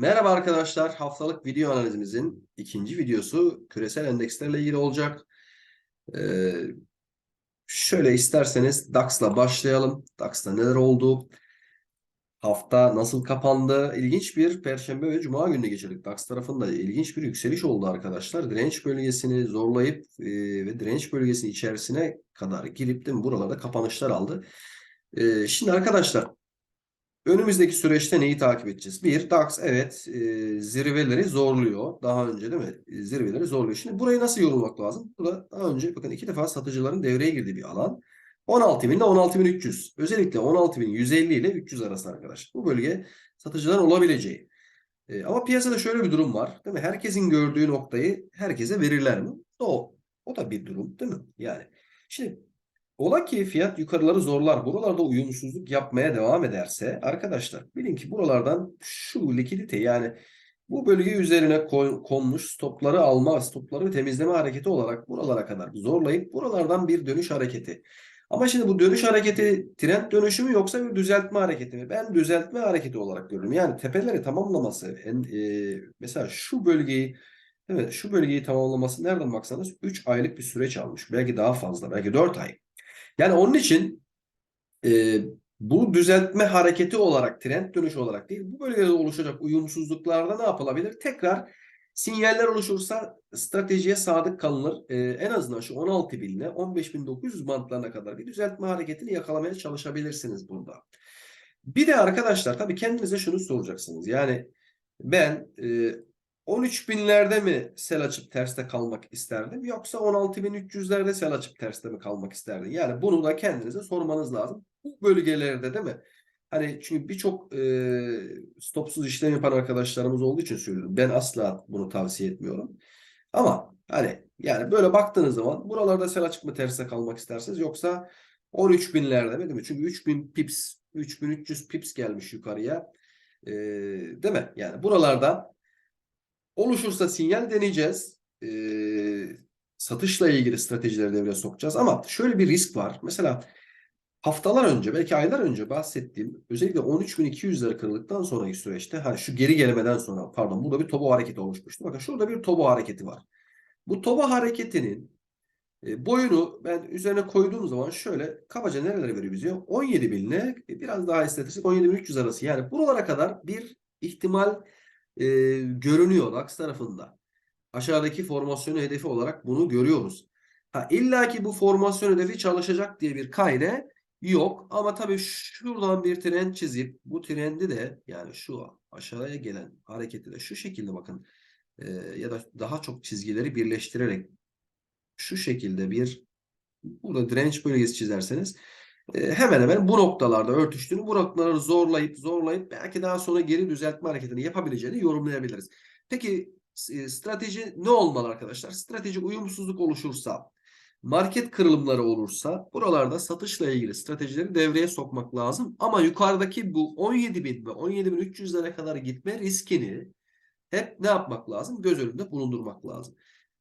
Merhaba arkadaşlar. Haftalık video analizimizin ikinci videosu küresel endekslerle ilgili olacak. Ee, şöyle isterseniz DAX'la başlayalım. DAX'ta neler oldu? Hafta nasıl kapandı? İlginç bir Perşembe ve Cuma gününe geçirdik. DAX tarafında ilginç bir yükseliş oldu arkadaşlar. Direnç bölgesini zorlayıp e, ve direnç bölgesinin içerisine kadar girip de buralarda kapanışlar aldı. E, şimdi arkadaşlar Önümüzdeki süreçte neyi takip edeceğiz? Bir, DAX evet e, zirveleri zorluyor. Daha önce değil mi? E, zirveleri zorluyor. Şimdi burayı nasıl yorulmak lazım? Bu da daha önce bakın iki defa satıcıların devreye girdiği bir alan. 16.000 ile 16.300. Özellikle 16.150 ile 300 arası arkadaşlar. Bu bölge satıcıların olabileceği. E, ama piyasada şöyle bir durum var. Değil mi? Herkesin gördüğü noktayı herkese verirler mi? O, o da bir durum değil mi? Yani şimdi Ola ki fiyat yukarıları zorlar. Buralarda uyumsuzluk yapmaya devam ederse arkadaşlar bilin ki buralardan şu likidite yani bu bölge üzerine konmuş stopları alma, stopları temizleme hareketi olarak buralara kadar zorlayıp buralardan bir dönüş hareketi. Ama şimdi bu dönüş hareketi trend dönüşü mü yoksa bir düzeltme hareketi mi? Ben düzeltme hareketi olarak görüyorum. Yani tepeleri tamamlaması en, e, mesela şu bölgeyi evet şu bölgeyi tamamlaması nereden baksanız 3 aylık bir süreç almış. Belki daha fazla belki 4 ay. Yani onun için e, bu düzeltme hareketi olarak, trend dönüşü olarak değil, bu bölgede oluşacak uyumsuzluklarda ne yapılabilir? Tekrar sinyaller oluşursa stratejiye sadık kalınır. E, en azından şu 16 binle 15.900 bantlarına kadar bir düzeltme hareketini yakalamaya çalışabilirsiniz burada. Bir de arkadaşlar tabii kendinize şunu soracaksınız. Yani ben e, 13 binlerde mi sel açıp terste kalmak isterdim yoksa 16.300'lerde sel açıp terste mi kalmak isterdim? Yani bunu da kendinize sormanız lazım. Bu bölgelerde değil mi? Hani çünkü birçok e, stopsuz işlem yapan arkadaşlarımız olduğu için söylüyorum. Ben asla bunu tavsiye etmiyorum. Ama hani yani böyle baktığınız zaman buralarda sel açık mı terste kalmak isterseniz yoksa 13 binlerde mi değil mi? Çünkü 3000 pips 3300 pips gelmiş yukarıya. E, değil mi? Yani buralarda Oluşursa sinyal deneyeceğiz. Ee, satışla ilgili stratejileri devreye sokacağız. Ama şöyle bir risk var. Mesela haftalar önce belki aylar önce bahsettiğim özellikle 13.200'leri kırıldıktan sonraki süreçte ha şu geri gelmeden sonra pardon burada bir tobo hareketi oluşmuştu. Bakın şurada bir tobo hareketi var. Bu tobo hareketinin e, boyunu ben üzerine koyduğum zaman şöyle kabaca nerelere veriyor bize? 17 binle biraz daha estetik 17.300 arası. Yani buralara kadar bir ihtimal e, görünüyor DAX tarafında. Aşağıdaki formasyonu hedefi olarak bunu görüyoruz. Ha, İlla ki bu formasyon hedefi çalışacak diye bir kaide yok. Ama tabii şuradan bir trend çizip bu trendi de yani şu aşağıya gelen hareketi de şu şekilde bakın e, ya da daha çok çizgileri birleştirerek şu şekilde bir burada direnç bölgesi çizerseniz hemen hemen bu noktalarda örtüştüğünü, bu noktaları zorlayıp zorlayıp belki daha sonra geri düzeltme hareketini yapabileceğini yorumlayabiliriz. Peki e, strateji ne olmalı arkadaşlar? Strateji uyumsuzluk oluşursa, market kırılımları olursa buralarda satışla ilgili stratejileri devreye sokmak lazım. Ama yukarıdaki bu 17.000 ve 17.300'lere kadar gitme riskini hep ne yapmak lazım? Göz önünde bulundurmak lazım.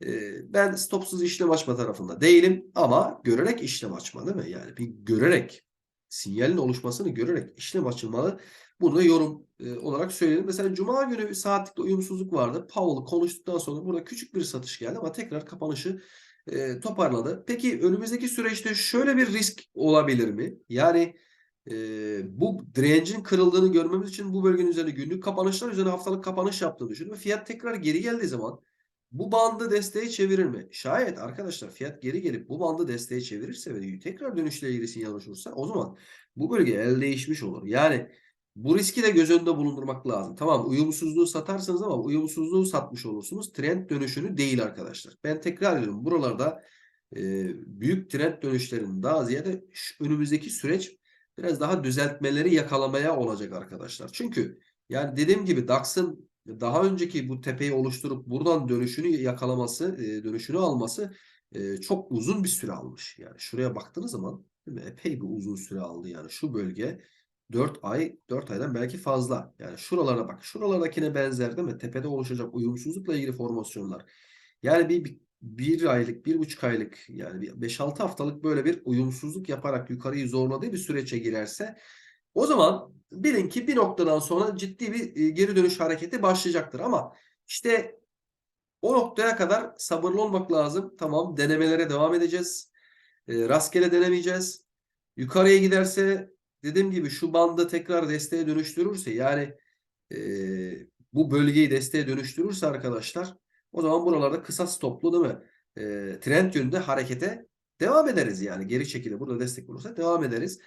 Ee, ben stopsuz işlem açma tarafında değilim ama görerek işlem açma değil mi? Yani bir görerek sinyalin oluşmasını görerek işlem açılmalı. Bunu da yorum e, olarak söyleyelim. Mesela Cuma günü bir saatlikte uyumsuzluk vardı. Powell konuştuktan sonra burada küçük bir satış geldi ama tekrar kapanışı e, toparladı. Peki önümüzdeki süreçte şöyle bir risk olabilir mi? Yani e, bu direncin kırıldığını görmemiz için bu bölgenin üzerine günlük kapanışlar üzerine haftalık kapanış yaptığını düşünün. Fiyat tekrar geri geldiği zaman bu bandı desteğe çevirir mi? Şayet arkadaşlar fiyat geri gelip bu bandı desteğe çevirirse ve tekrar dönüşle ilgili sinyal oluşursa o zaman bu bölge el değişmiş olur. Yani bu riski de göz önünde bulundurmak lazım. Tamam uyumsuzluğu satarsınız ama uyumsuzluğu satmış olursunuz. Trend dönüşünü değil arkadaşlar. Ben tekrar ediyorum buralarda e, büyük trend dönüşlerinin daha ziyade önümüzdeki süreç biraz daha düzeltmeleri yakalamaya olacak arkadaşlar. Çünkü yani dediğim gibi DAX'ın daha önceki bu tepeyi oluşturup buradan dönüşünü yakalaması, e, dönüşünü alması e, çok uzun bir süre almış. Yani şuraya baktığınız zaman değil mi? epey bir uzun süre aldı. Yani şu bölge 4 ay, 4 aydan belki fazla. Yani şuralara bak. Şuralardakine benzer değil mi? Tepede oluşacak uyumsuzlukla ilgili formasyonlar. Yani bir, bir, bir aylık, bir buçuk aylık yani 5-6 haftalık böyle bir uyumsuzluk yaparak yukarıyı zorladığı bir süreçe girerse o zaman bilin ki bir noktadan sonra ciddi bir e, geri dönüş hareketi başlayacaktır. Ama işte o noktaya kadar sabırlı olmak lazım. Tamam denemelere devam edeceğiz. E, rastgele denemeyeceğiz. Yukarıya giderse dediğim gibi şu bandı tekrar desteğe dönüştürürse yani e, bu bölgeyi desteğe dönüştürürse arkadaşlar o zaman buralarda kısa stoplu değil mi? E, trend yönünde harekete devam ederiz yani. Geri çekildi. Burada destek bulursa devam ederiz.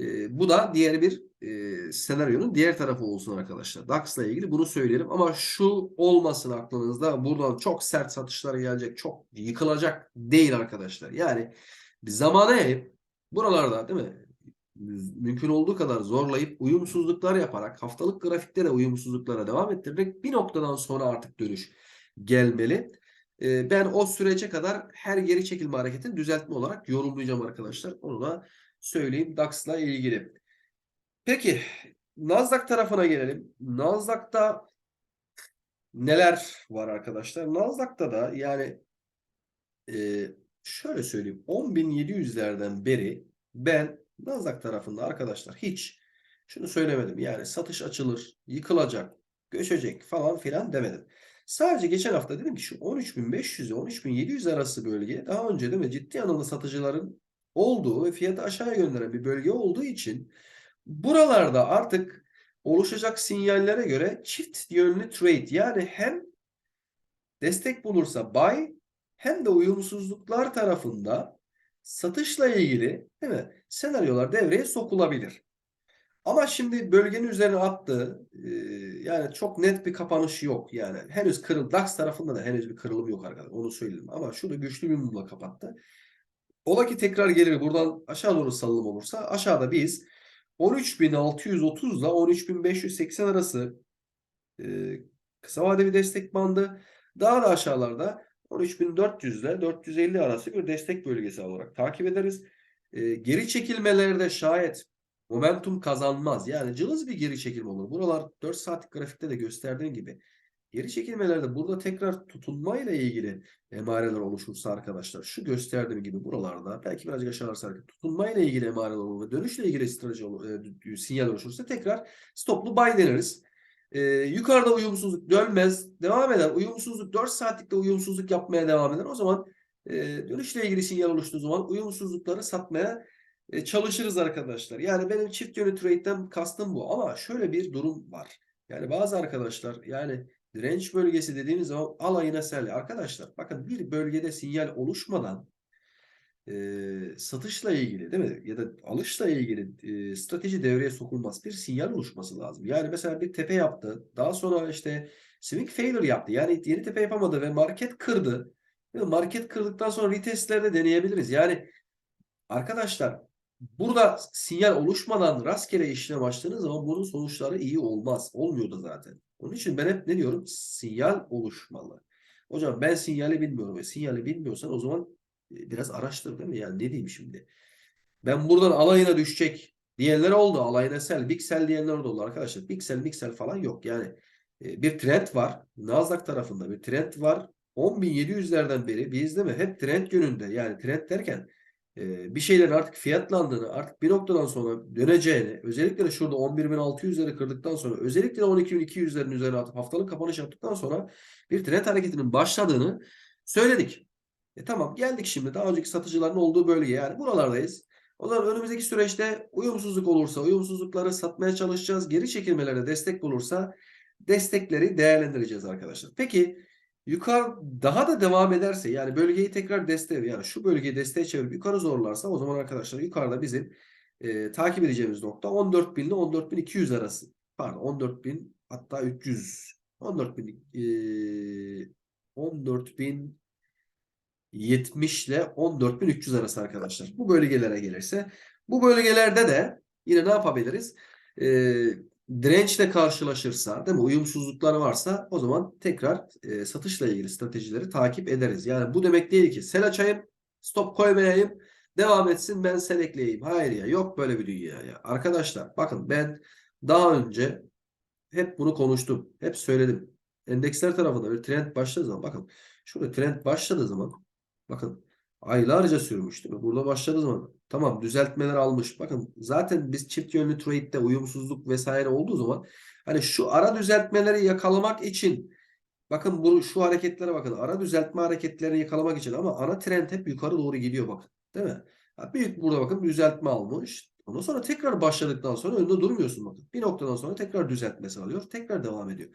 E, bu da diğer bir e, senaryonun diğer tarafı olsun arkadaşlar. DAX'la ilgili bunu söyleyelim. Ama şu olmasın aklınızda. Buradan çok sert satışlar gelecek. Çok yıkılacak değil arkadaşlar. Yani bir zamana yayıp buralarda değil mi? Mümkün olduğu kadar zorlayıp uyumsuzluklar yaparak haftalık grafikte de uyumsuzluklara devam ettirerek bir noktadan sonra artık dönüş gelmeli. Ee, ben o sürece kadar her geri çekilme hareketini düzeltme olarak yorumlayacağım arkadaşlar. Onu da söyleyeyim DAX'la ilgili. Peki Nasdaq tarafına gelelim. Nasdaq'ta neler var arkadaşlar? Nasdaq'ta da yani e, şöyle söyleyeyim 10.700'lerden beri ben Nasdaq tarafında arkadaşlar hiç şunu söylemedim. Yani satış açılır, yıkılacak, göçecek falan filan demedim. Sadece geçen hafta dedim ki şu 13.500 ile 13.700 arası bölge daha önce değil mi ciddi anlamda satıcıların olduğu ve fiyatı aşağıya gönderen bir bölge olduğu için buralarda artık oluşacak sinyallere göre çift yönlü trade yani hem destek bulursa buy hem de uyumsuzluklar tarafında satışla ilgili değil mi? Senaryolar devreye sokulabilir. Ama şimdi bölgenin üzerine attı. e, yani çok net bir kapanış yok. Yani henüz kırıl DAX tarafında da henüz bir kırılım yok arkadaşlar. Onu söyledim. Ama şurada güçlü bir mumla kapattı. Ola ki tekrar gelir buradan aşağı doğru salınım olursa aşağıda biz 13.630 ile 13.580 arası e, kısa vadeli destek bandı. Daha da aşağılarda 13.400 ile 450 arası bir destek bölgesi olarak takip ederiz. E, geri çekilmelerde şayet momentum kazanmaz. Yani cılız bir geri çekilme olur. Buralar 4 saatlik grafikte de gösterdiğim gibi geri çekilmelerde burada tekrar tutunmayla ilgili emareler oluşursa arkadaşlar şu gösterdiğim gibi buralarda belki birazcık aşağı sarkıp tutunmayla ilgili emareler olur ve dönüşle ilgili strateji e, sinyal oluşursa tekrar stoplu buy deneriz. E, yukarıda uyumsuzluk dönmez. Devam eder. Uyumsuzluk 4 saatlikte uyumsuzluk yapmaya devam eder. O zaman e, dönüşle ilgili sinyal oluştuğu zaman uyumsuzlukları satmaya e, çalışırız arkadaşlar. Yani benim çift yönlü trade'den kastım bu. Ama şöyle bir durum var. Yani bazı arkadaşlar yani direnç bölgesi dediğimiz zaman alayına sel. Arkadaşlar bakın bir bölgede sinyal oluşmadan e, satışla ilgili değil mi? Ya da alışla ilgili e, strateji devreye sokulmaz. Bir sinyal oluşması lazım. Yani mesela bir tepe yaptı. Daha sonra işte swing failure yaptı. Yani yeni tepe yapamadı ve market kırdı. Market kırdıktan sonra retestlerde deneyebiliriz. Yani arkadaşlar burada sinyal oluşmadan rastgele işlem açtığınız zaman bunun sonuçları iyi olmaz. Olmuyor da zaten. Onun için ben hep ne diyorum? Sinyal oluşmalı. Hocam ben sinyali bilmiyorum. ve sinyali bilmiyorsan o zaman e, biraz araştır değil mi? Yani ne diyeyim şimdi? Ben buradan alayına düşecek diyenler oldu. Alayına sel, big sell diyenler oldu arkadaşlar. Big sell falan yok. Yani e, bir trend var. Nasdaq tarafında bir trend var. 10.700'lerden beri biz değil mi? Hep trend yönünde. Yani trend derken e, bir şeylerin artık fiyatlandığını, artık bir noktadan sonra döneceğini, özellikle de şurada 11.600'leri kırdıktan sonra, özellikle de 12.200'lerin üzerine atıp haftalık kapanış yaptıktan sonra bir trend hareketinin başladığını söyledik. E tamam geldik şimdi daha önceki satıcıların olduğu bölge yani buralardayız. O zaman önümüzdeki süreçte uyumsuzluk olursa uyumsuzlukları satmaya çalışacağız. Geri çekilmelere destek bulursa destekleri değerlendireceğiz arkadaşlar. Peki yukarı daha da devam ederse yani bölgeyi tekrar desteğe yani şu bölgeyi desteğe çevirip yukarı zorlarsa o zaman arkadaşlar yukarıda bizim e, takip edeceğimiz nokta 14.000 ile 14.200 arası. Pardon 14.000 hatta 300 14.000 e, 14.000 70 ile 14.300 arası arkadaşlar. Bu bölgelere gelirse bu bölgelerde de yine ne yapabiliriz? Ee, dirençle karşılaşırsa değil mi? Uyumsuzluklar varsa o zaman tekrar e, satışla ilgili stratejileri takip ederiz. Yani bu demek değil ki sel açayım, stop koymayayım, devam etsin ben sel ekleyeyim. Hayır ya yok böyle bir dünya ya. Arkadaşlar bakın ben daha önce hep bunu konuştum. Hep söyledim. Endeksler tarafında bir trend başladığı zaman bakın şurada trend başladığı zaman Bakın Aylarca sürmüş değil mi? Burada başladığı zaman tamam düzeltmeler almış. Bakın zaten biz çift yönlü trade'de uyumsuzluk vesaire olduğu zaman hani şu ara düzeltmeleri yakalamak için bakın bu şu hareketlere bakın. Ara düzeltme hareketlerini yakalamak için ama ana trend hep yukarı doğru gidiyor bakın. Değil mi? Büyük burada bakın düzeltme almış. Ondan sonra tekrar başladıktan sonra önünde durmuyorsun bakın. Bir noktadan sonra tekrar düzeltmesi alıyor. Tekrar devam ediyor.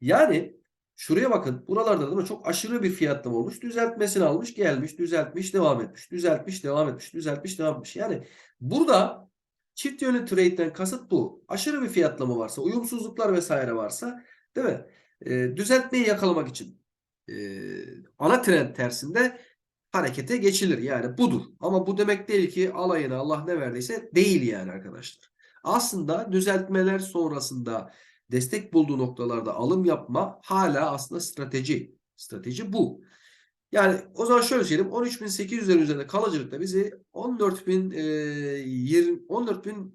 Yani şuraya bakın. Buralarda mi? Çok aşırı bir fiyatlama olmuş. Düzeltmesini almış, gelmiş, düzeltmiş, devam etmiş. Düzeltmiş, devam etmiş, düzeltmiş, devam etmiş. Yani burada çift yönlü trade'den kasıt bu. Aşırı bir fiyatlama varsa, uyumsuzluklar vesaire varsa değil mi? Ee, düzeltmeyi yakalamak için ee, ana trend tersinde harekete geçilir. Yani budur. Ama bu demek değil ki alayına Allah ne verdiyse değil yani arkadaşlar. Aslında düzeltmeler sonrasında destek bulduğu noktalarda alım yapma hala aslında strateji. Strateji bu. Yani o zaman şöyle söyleyelim 13.800'lerin üzerinde kalıcılıkta bizi 14.000 e, 20 14.000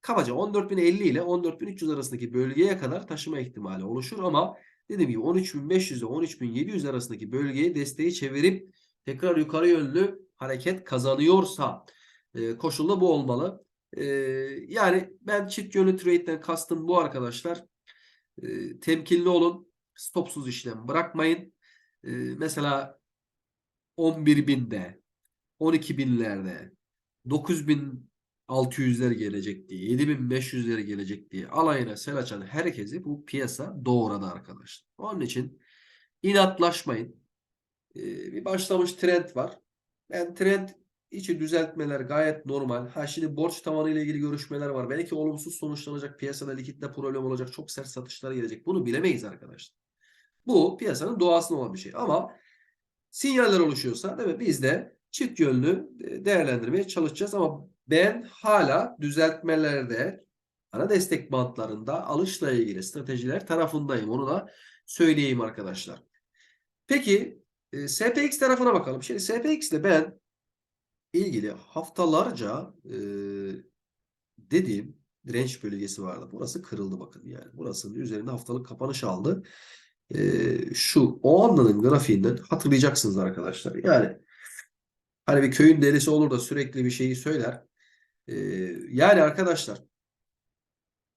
kabaca 14.050 ile 14.300 arasındaki bölgeye kadar taşıma ihtimali oluşur ama dediğim gibi 13.500 ile 13.700 arasındaki bölgeye desteği çevirip tekrar yukarı yönlü hareket kazanıyorsa e, koşulda bu olmalı. E, yani ben çift yönlü trade'den kastım bu arkadaşlar. E, temkinli olun. Stopsuz işlem bırakmayın. E, mesela 11.000'de 12.000'lerde 9.600'ler gelecek diye 7.500'ler gelecek diye alayına sel açan herkesi bu piyasa doğradı arkadaşlar. Onun için inatlaşmayın. Ee, bir başlamış trend var. Ben trend içi düzeltmeler gayet normal. Ha şimdi borç tavanı ile ilgili görüşmeler var. Belki olumsuz sonuçlanacak. Piyasada likitte problem olacak. Çok sert satışlar gelecek. Bunu bilemeyiz arkadaşlar. Bu piyasanın doğasında olan bir şey. Ama sinyaller oluşuyorsa değil mi? Biz de çift yönlü e, değerlendirmeye çalışacağız. Ama ben hala düzeltmelerde ana destek bantlarında alışla ilgili stratejiler tarafındayım. Onu da söyleyeyim arkadaşlar. Peki e, SPX tarafına bakalım. Şimdi SPX ile ben ilgili haftalarca e, dediğim direnç bölgesi vardı. Burası kırıldı bakın yani. Burasının üzerinde haftalık kapanış aldı. E, şu o andanın grafiğinden hatırlayacaksınız arkadaşlar. Yani hani bir köyün delisi olur da sürekli bir şeyi söyler. E, yani arkadaşlar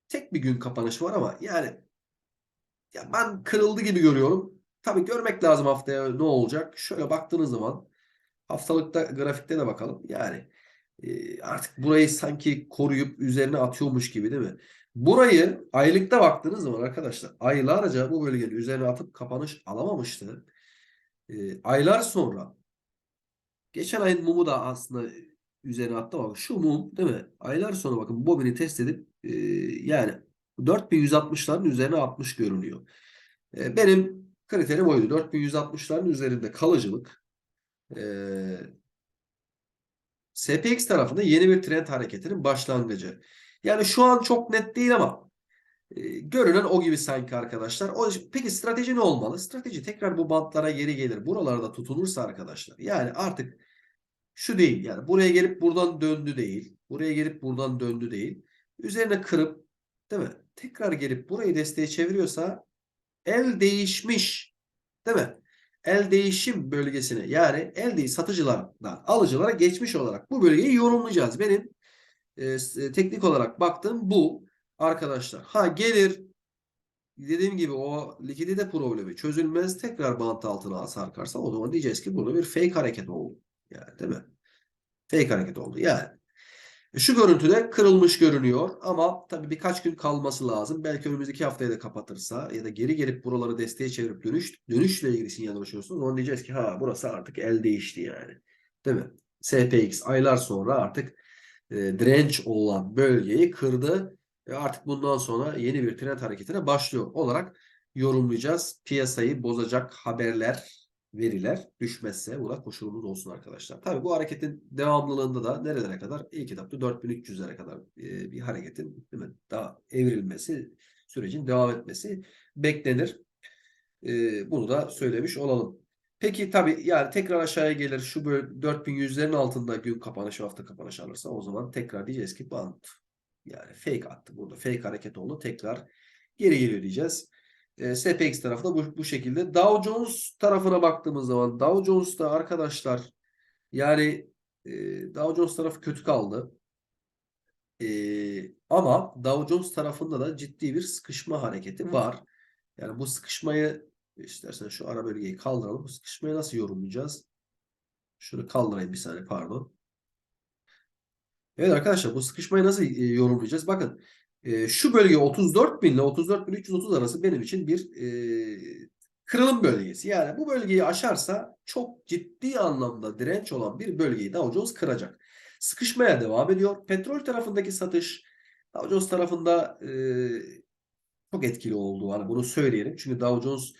tek bir gün kapanış var ama yani ya ben kırıldı gibi görüyorum. Tabii görmek lazım haftaya ne olacak. Şöyle baktığınız zaman haftalıkta grafikte de bakalım. Yani e, artık burayı sanki koruyup üzerine atıyormuş gibi değil mi? Burayı aylıkta baktığınız zaman arkadaşlar aylarca bu bölgenin üzerine atıp kapanış alamamıştı. E, aylar sonra geçen ayın mumu da aslında üzerine attı ama şu mum değil mi? Aylar sonra bakın bobini test edip e, yani 4160'ların üzerine atmış görünüyor. E, benim kriterim oydu. 4160'ların üzerinde kalıcılık e, SPX tarafında yeni bir trend hareketinin başlangıcı. Yani şu an çok net değil ama e, görünen o gibi sanki arkadaşlar. O, peki strateji ne olmalı? Strateji tekrar bu bantlara geri gelir. Buralarda tutunursa arkadaşlar. Yani artık şu değil. Yani buraya gelip buradan döndü değil. Buraya gelip buradan döndü değil. Üzerine kırıp değil mi? Tekrar gelip burayı desteğe çeviriyorsa el değişmiş. Değil mi? El değişim bölgesine yani el değil satıcılardan alıcılara geçmiş olarak bu bölgeyi yorumlayacağız. Benim e, teknik olarak baktığım bu arkadaşlar. Ha gelir dediğim gibi o likidite problemi çözülmez tekrar bant altına sarkarsa o zaman diyeceğiz ki burada bir fake hareket oldu. Yani değil mi? Fake hareket oldu. Yani şu görüntüde kırılmış görünüyor ama tabii birkaç gün kalması lazım. Belki önümüzdeki haftaya da kapatırsa ya da geri gelip buraları desteğe çevirip dönüş dönüşle ilgili sinyal ulaşıyorsunuz. Onu diyeceğiz ki ha burası artık el değişti yani. Değil mi? SPX aylar sonra artık e, direnç olan bölgeyi kırdı. ve artık bundan sonra yeni bir trend hareketine başlıyor olarak yorumlayacağız. Piyasayı bozacak haberler veriler düşmezse buna koşulumuz olsun arkadaşlar. Tabi bu hareketin devamlılığında da nerelere kadar? İlk etapta 4300'lere kadar e, bir hareketin değil mi? daha evrilmesi, sürecin devam etmesi beklenir. E, bunu da söylemiş olalım. Peki tabi yani tekrar aşağıya gelir şu böyle 4100'lerin altında gün kapanışı hafta kapanış alırsa o zaman tekrar diyeceğiz ki bant yani fake attı burada fake hareket oldu tekrar geri geliyor diyeceğiz. E, SPX tarafı da bu, bu şekilde. Dow Jones tarafına baktığımız zaman Dow Jones'ta arkadaşlar Yani e, Dow Jones tarafı kötü kaldı. E, ama Dow Jones tarafında da ciddi bir sıkışma hareketi var. Yani bu sıkışmayı istersen şu ara bölgeyi kaldıralım. Bu sıkışmayı nasıl yorumlayacağız? Şunu kaldırayım bir saniye pardon. Evet arkadaşlar bu sıkışmayı nasıl e, yorumlayacağız? Bakın e, şu bölge 34.000 ile 34.330 arası benim için bir e, kırılım bölgesi. Yani bu bölgeyi aşarsa çok ciddi anlamda direnç olan bir bölgeyi Dow Jones kıracak. Sıkışmaya devam ediyor. Petrol tarafındaki satış Dow Jones tarafında e, çok etkili oldu. Hani bunu söyleyelim. Çünkü Dow Jones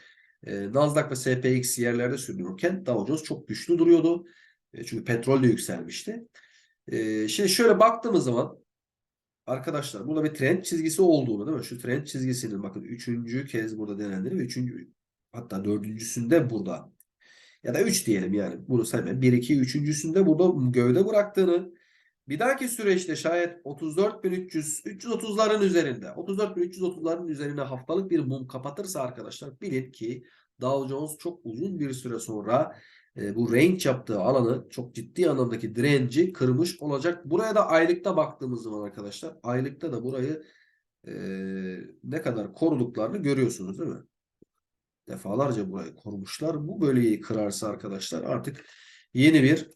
e, Nasdaq ve SPX yerlerde sürünürken Dow Jones çok güçlü duruyordu. E, çünkü petrol de yükselmişti. E, şimdi şöyle baktığımız zaman arkadaşlar burada bir trend çizgisi olduğunu değil mi? Şu trend çizgisinin bakın üçüncü kez burada denendiğini ve üçüncü hatta dördüncüsünde burada ya da 3 diyelim yani bunu saymayın. 1, 2, üçüncüsünde burada gövde bıraktığını bir dahaki süreçte şayet 34.300 330'ların üzerinde 34.330'ların üzerine haftalık bir mum kapatırsa arkadaşlar bilin ki Dow Jones çok uzun bir süre sonra e, bu range yaptığı alanı çok ciddi anlamdaki direnci kırmış olacak. Buraya da aylıkta baktığımız zaman arkadaşlar aylıkta da burayı e, ne kadar koruduklarını görüyorsunuz değil mi? Defalarca burayı korumuşlar. Bu bölgeyi kırarsa arkadaşlar artık yeni bir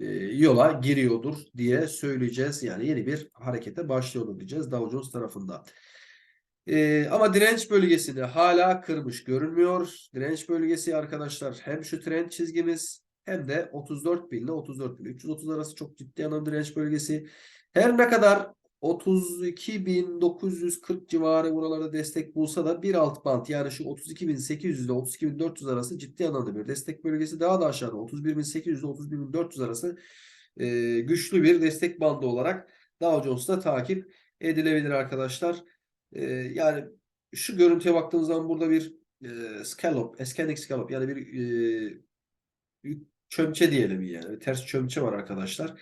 e, yola giriyordur diye söyleyeceğiz. Yani yeni bir harekete başlıyordur diyeceğiz Dow Jones tarafında. E, ama direnç bölgesini hala kırmış görünmüyor. Direnç bölgesi arkadaşlar hem şu trend çizgimiz hem de 34.000 ile 34.330 arası çok ciddi anlamda direnç bölgesi. Her ne kadar 32.940 civarı buralarda destek bulsa da bir alt bant yani şu 32.800 ile 32.400 arası ciddi anlamda bir destek bölgesi. Daha da aşağıda 31.800 ile 31.400 arası e, güçlü bir destek bandı olarak Dow Jones'ta takip edilebilir arkadaşlar. E, yani şu görüntüye baktığınız zaman burada bir e, scallop, ascending scallop yani bir e, çömçe diyelim yani. Ters çömçe var arkadaşlar.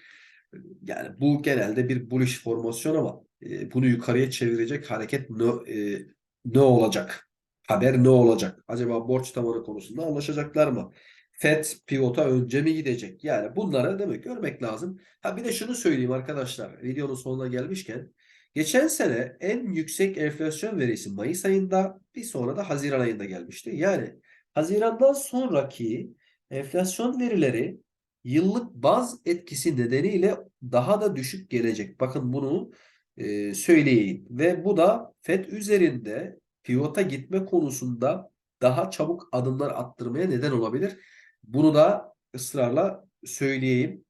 Yani bu genelde bir bullish formasyon ama e, bunu yukarıya çevirecek hareket ne, e, ne olacak? Haber ne olacak? Acaba borç tavanı konusunda anlaşacaklar mı? FED pivota önce mi gidecek? Yani bunları demek görmek lazım. Ha bir de şunu söyleyeyim arkadaşlar. Videonun sonuna gelmişken geçen sene en yüksek enflasyon verisi Mayıs ayında bir sonra da Haziran ayında gelmişti. Yani Haziran'dan sonraki enflasyon verileri yıllık baz etkisi nedeniyle daha da düşük gelecek. Bakın bunu e, söyleyeyim. Ve bu da FED üzerinde pivota gitme konusunda daha çabuk adımlar attırmaya neden olabilir. Bunu da ısrarla söyleyeyim.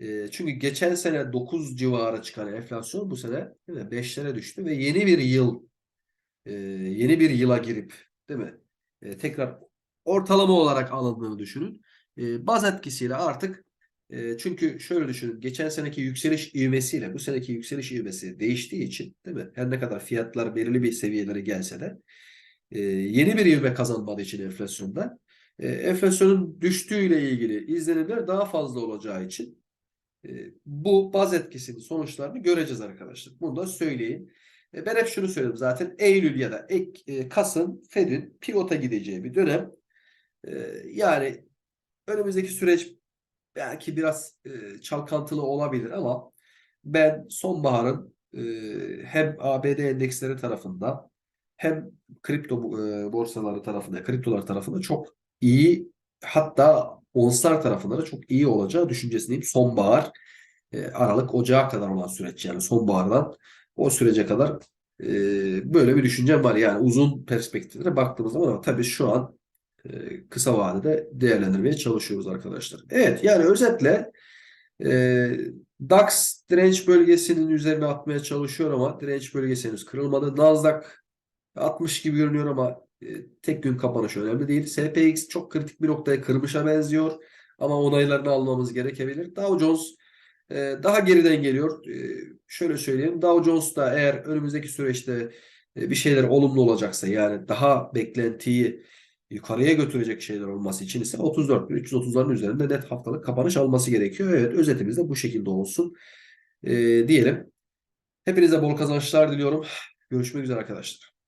E, çünkü geçen sene 9 civarı çıkan enflasyon bu sene 5'lere düştü ve yeni bir yıl e, yeni bir yıla girip değil mi? E, tekrar ortalama olarak alındığını düşünün. E, baz etkisiyle artık çünkü şöyle düşünün. Geçen seneki yükseliş ivmesiyle bu seneki yükseliş ivmesi değiştiği için değil mi? Her ne kadar fiyatlar belirli bir seviyelere gelse de yeni bir ivme kazanmadığı için enflasyonda enflasyonun düştüğüyle ilgili izlenimler daha fazla olacağı için bu baz etkisinin sonuçlarını göreceğiz arkadaşlar. Bunu da söyleyeyim. E, ben hep şunu söyledim zaten Eylül ya da ek, e, Kasım Fed'in pivota gideceği bir dönem. E, yani önümüzdeki süreç belki biraz e, çalkantılı olabilir ama ben sonbaharın e, hem ABD endeksleri tarafında hem kripto borsaları tarafında, kriptolar tarafında çok iyi hatta onslar tarafında da çok iyi olacağı düşüncesindeyim. Sonbahar e, Aralık Ocağa kadar olan süreç yani sonbahardan o sürece kadar e, böyle bir düşüncem var. Yani uzun perspektiflere baktığımız zaman ama tabii şu an e, kısa vadede değerlendirmeye çalışıyoruz arkadaşlar. Evet yani özetle e, DAX direnç bölgesinin üzerine atmaya çalışıyor ama direnç bölgesi henüz kırılmadı. Nasdaq 60 gibi görünüyor ama tek gün kapanışı önemli değil. SPX çok kritik bir noktaya kırmışa benziyor ama onaylarını almamız gerekebilir. Dow Jones e, daha geriden geliyor. E, şöyle söyleyeyim. Dow Jones da eğer önümüzdeki süreçte e, bir şeyler olumlu olacaksa yani daha beklentiyi yukarıya götürecek şeyler olması için ise 34.330'ların üzerinde net haftalık kapanış alması gerekiyor. Evet özetimiz de bu şekilde olsun diyelim. Hepinize bol kazançlar diliyorum. Görüşmek üzere arkadaşlar.